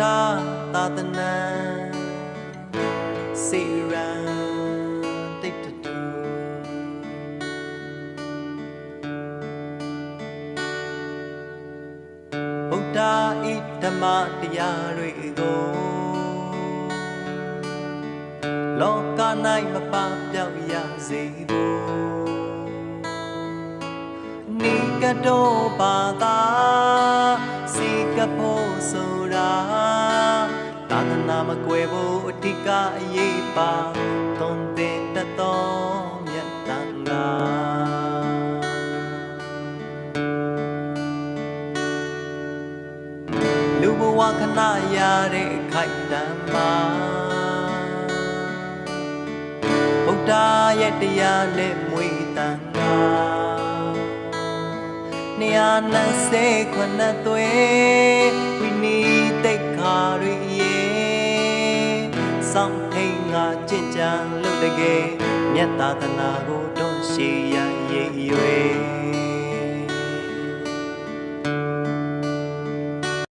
သာသနာစေရန်တိတ်တူဗုဒ္ဓဤဓမ္မတရားတွေကိုလောက၌မပပြောက်ရစေဖို့နိကတောဘာသာစီကဖို့ဆိုတာ သာသနာမကွယ်ဖို့အဓိကအရေးပါသွန်သင်တတ်သောမြတ်တန်ဃာလူဘဝခဏရတဲ့ခိုက်တမ်းမှာဗုဒ္ဓရဲ့တရားနဲ့မွေတန်ခါနေရာနဲ့စေခွနဲ့သွေး စောင့်ထိန်ငါကြင်ကြံလို့တကယ်မြတ်သာသနာကိုတွန်းရှိရရေးရွယ်